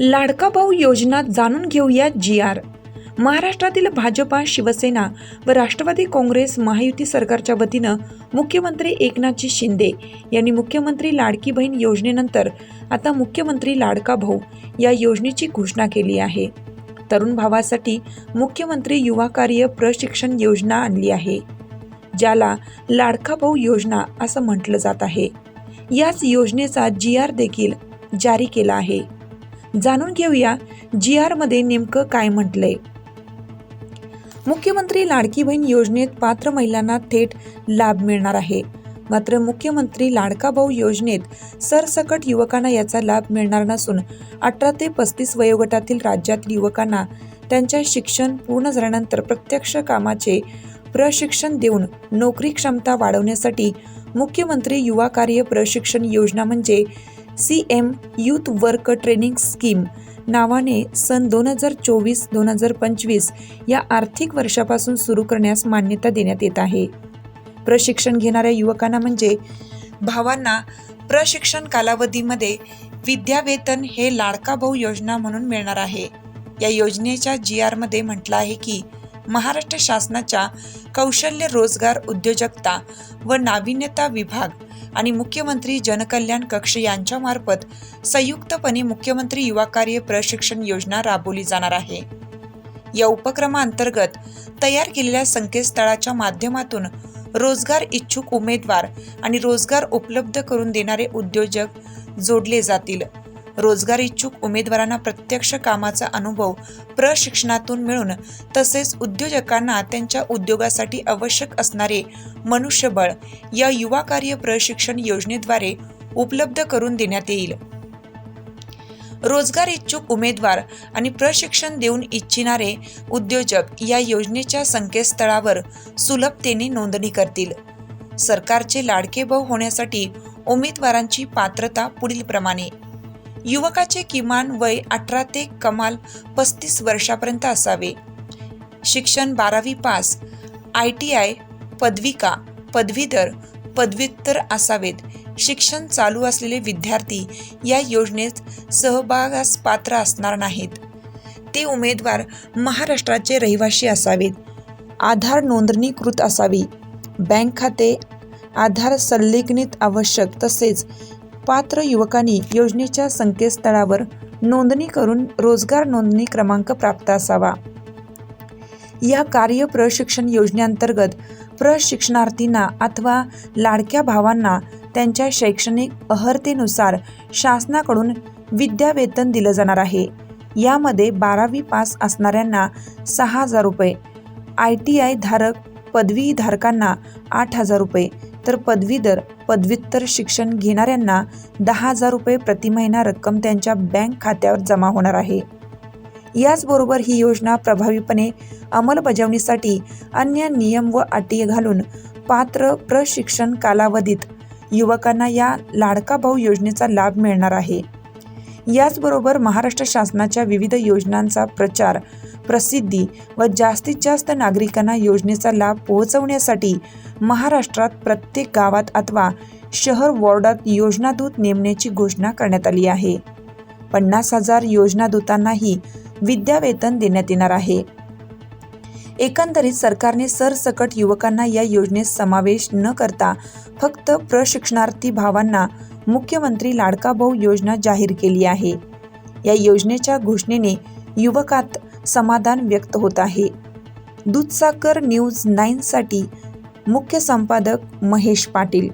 लाडका भाऊ योजना जाणून घेऊया जी आर. महाराष्ट्रातील भाजपा शिवसेना व राष्ट्रवादी काँग्रेस महायुती सरकारच्या वतीनं मुख्यमंत्री एकनाथजी शिंदे यांनी मुख्यमंत्री लाडकी बहीण योजनेनंतर आता मुख्यमंत्री लाडका भाऊ या योजनेची घोषणा केली आहे. तरुण भावासाठी मुख्यमंत्री युवा कार्य प्रशिक्षण योजना आणली आहे ज्याला लाडका भाऊ योजना असं म्हटलं जात आहे. याच योजनेचा जी आर देखील जारी केला आहे. जाणून घेऊया जी आरमध्ये नेमकं काय म्हटलंय. मुख्यमंत्री लाडकी बहीण योजनेत पात्र महिलांना थेट लाभ मिळणार आहे. मात्र मुख्यमंत्री लाडका भाऊ योजनेत सरसकट युवकांना याचा लाभ मिळणार नसून अठरा ते पस्तीस वयोगटातील राज्यातील युवकांना त्यांच्या शिक्षण पूर्ण झाल्यानंतर प्रत्यक्ष कामाचे प्रशिक्षण देऊन नोकरी क्षमता वाढवण्यासाठी मुख्यमंत्री युवा कार्य प्रशिक्षण योजना म्हणजे C M youth work training scheme नावाने सन दोन हजार चोवीस दोन हजार पंचवीस या आर्थिक वर्षापासून सुरू करण्यास मान्यता देण्यात येत आहे. प्रशिक्षण घेणाऱ्या युवकांना म्हणजे भावांना प्रशिक्षण कालावधीमध्ये विद्यावेतन हे लाडका भाऊ योजना म्हणून मिळणार आहे. या योजनेच्या जी आरमध्ये म्हटलं आहे की महाराष्ट्र शासनाच्या कौशल्य रोजगार उद्योजकता व नाविन्यता विभाग आणि मुख्यमंत्री जनकल्याण कक्ष यांच्यामार्फत संयुक्तपणे मुख्यमंत्री युवा कार्य प्रशिक्षण योजना राबवली जाणार आहे. या उपक्रमाअंतर्गत तयार केलेल्या संकेतस्थळाच्या माध्यमातून रोजगार इच्छुक उमेदवार आणि रोजगार उपलब्ध करून देणारे उद्योजक जोडले जातील. रोजगार इच्छुक उमेदवारांना प्रत्यक्ष कामाचा अनुभव प्रशिक्षणातून मिळून तसेच उद्योजकांना त्यांच्या उद्योगासाठी आवश्यक असणारे मनुष्यबळ या युवा कार्य प्रशिक्षण योजनेद्वारे उपलब्ध करून देण्यात येईल. रोजगार इच्छुक उमेदवार आणि प्रशिक्षण देऊन इच्छिणारे उद्योजक या योजनेच्या संकेतस्थळावर सुलभतेने नोंदणी करतील. सरकारचे लाडके भाऊ होण्यासाठी उमेदवारांची पात्रता पुढील प्रमाणे युवकाचे किमान वय अठरा ते कमाल पस्तीस वर्षापर्यंत असावे. शिक्षण बारावी पास आय टी आय पदविका पदवीधर पदव्युत्तर असावेत. शिक्षण चालू असलेले विद्यार्थी या योजनेत सहभागास पात्र असणार नाहीत. ते उमेदवार महाराष्ट्राचे रहिवासी असावेत. आधार नोंदणीकृत असावी. बँक खाते आधार संलग्नित आवश्यक तसेच पात्र युवकांनी योजनेच्या संकेतस्थळावर नोंदणी करून रोजगार नोंदणी क्रमांक प्राप्त असावा. या कार्य प्रशिक्षण योजनेअंतर्गत प्रशिक्षणार्थींना अथवा लाडक्या भावांना त्यांच्या शैक्षणिक अहर्तेनुसार शासनाकडून विद्यावेतन दिलं जाणार आहे. यामध्ये बारावी पास असणाऱ्यांना सहा हजार रुपये आय टी आय धारक पदवीधारकांना आठ हजार रुपये तर पदवीधर पदव्युत्तर शिक्षण घेणाऱ्यांना दहा हजार रुपये प्रति महिना रक्कम त्यांच्या बँक खात्यावर जमा होणार आहे. याचबरोबर ही योजना प्रभावीपणे अंमलबजावणीसाठी अन्य नियम व अटी घालून पात्र प्रशिक्षण कालावधीत युवकांना या लाडका भाऊ योजनेचा लाभ मिळणार आहे. याचबरोबर महाराष्ट्र शासनाच्या विविध योजनांचा प्रचार प्रसिद्धी व जास्तीत जास्त नागरिकांना योजनेचा लाभ पोहोचवण्यासाठी महाराष्ट्रात प्रत्येक गावात अथवा शहर वॉर्डात योजनादूत नेमण्याची घोषणा करण्यात आली आहे. पन्नास हजार योजनादूतांनाही विद्यावेतन देण्यात येणार आहे. एकंदरीत सरकारने सरसकट युवकांना या योजनेत समावेश न करता फक्त प्रशिक्षणार्थी भावांना मुख्यमंत्री लाडका भाऊ योजना जाहीर केली आहे. या योजनेच्या घोषणेने युवकात समाधान व्यक्त होत आहे. दूधसाकर न्यूज नाईनसाठी मुख्य संपादक महेश पाटील